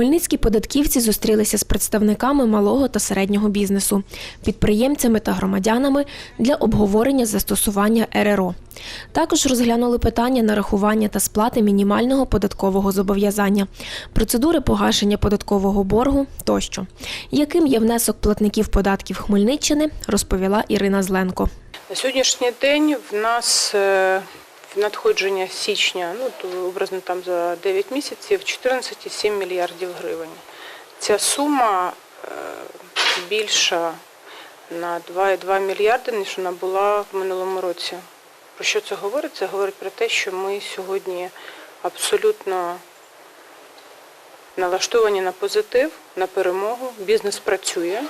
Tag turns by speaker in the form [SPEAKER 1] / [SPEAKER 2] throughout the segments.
[SPEAKER 1] Хмельницькі податківці зустрілися з представниками малого та середнього бізнесу, підприємцями та громадянами для обговорення застосування РРО. Також розглянули питання нарахування та сплати мінімального податкового зобов'язання, процедури погашення податкового боргу тощо. Яким є внесок платників податків Хмельниччини, розповіла Ірина Зленко.
[SPEAKER 2] На сьогоднішній день в нас е, надходження січня, ну образно там за 9 місяців, 14,7 мільярдів гривень. Ця сума е, більша на 2,2 мільярди, ніж вона була в минулому році. Про що це говорить? Це говорить про те, що ми сьогодні абсолютно налаштовані на позитив, на перемогу. Бізнес працює,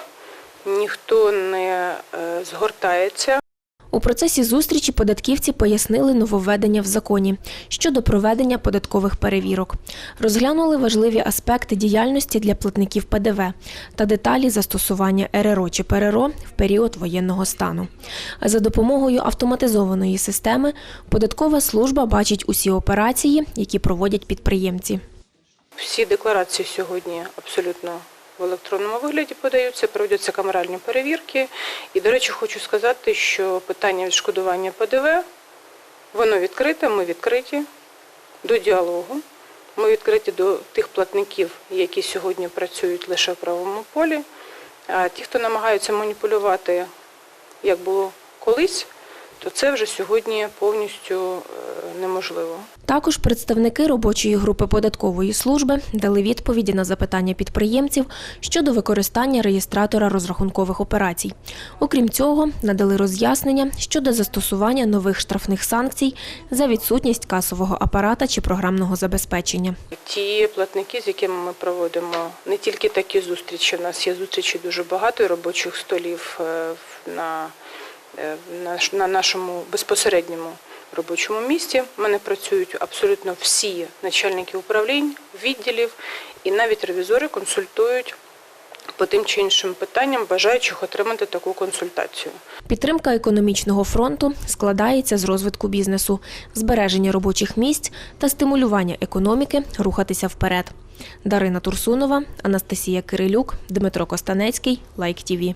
[SPEAKER 2] ніхто не е, згортається.
[SPEAKER 1] У процесі зустрічі податківці пояснили нововведення в законі щодо проведення податкових перевірок. Розглянули важливі аспекти діяльності для платників ПДВ та деталі застосування РРО чи ПРРО в період воєнного стану. За допомогою автоматизованої системи податкова служба бачить усі операції, які проводять підприємці.
[SPEAKER 2] Всі декларації сьогодні абсолютно в електронному вигляді подаються, проводяться камеральні перевірки. І, до речі, хочу сказати, що питання відшкодування ПДВ, воно відкрите, ми відкриті до діалогу. Ми відкриті до тих платників, які сьогодні працюють лише в правовому полі. А ті, хто намагаються маніпулювати, як було колись, то це вже сьогодні повністю е, неможливо.
[SPEAKER 1] Також представники робочої групи податкової служби дали відповіді на запитання підприємців щодо використання реєстратора розрахункових операцій. Окрім цього, надали роз'яснення щодо застосування нових штрафних санкцій за відсутність касового апарата чи програмного забезпечення.
[SPEAKER 2] Ті платники, з якими ми проводимо не тільки такі зустрічі, в нас є зустрічі дуже багато і робочих столів е, на, на нашому безпосередньому робочому місці. У мене працюють абсолютно всі начальники управлінь, відділів і навіть ревізори консультують по тим чи іншим питанням, бажаючих отримати таку консультацію.
[SPEAKER 1] Підтримка економічного фронту складається з розвитку бізнесу, збереження робочих місць та стимулювання економіки рухатися вперед. Дарина Турсунова, Анастасія Кирилюк, Дмитро Костанецький, Лайк ТІВІ.